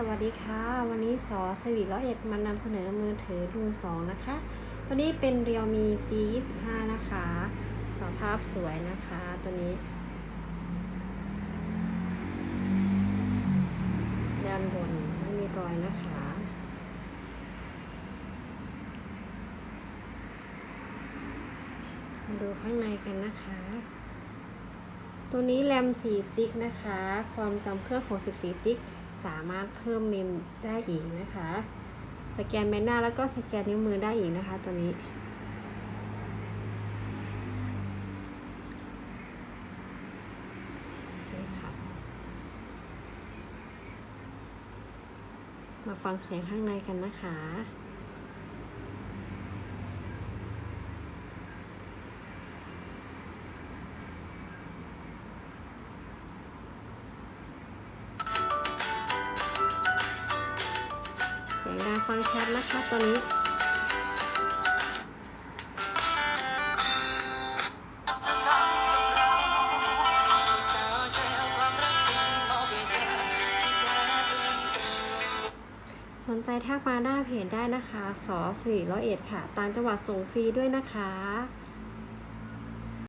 สวัสดีค่ะ วันนี้สอสิริร้อยเอ็ดมานำเสนอมือถือรุ่นสองนะคะ ตัวนี้เป็นเรียวมี C 2 5นะคะสภาพสวยนะคะ ตัวนี้ด้านบนไม่มีรอยนะคะมาดูข้างในกันนะคะ ตัวนี้แรม 4 จิกนะคะ ความจำเครื่อง64จิก สามารถเพิ่มเมมได้อีกนะคะ สแกนใบหน้าแล้วก็สแกนนิ้วมือได้อีกนะคะ ตัวนี้ มาฟังเสียงข้างในกันนะคะ สียงดังฟังชัดนะคะตัวนี้สนใจทักมาหน้าเพจได้นะคะสอสี่ร้อยเอ็ดค่ะต่างจังหวัดส่งฟรีด้วยนะคะ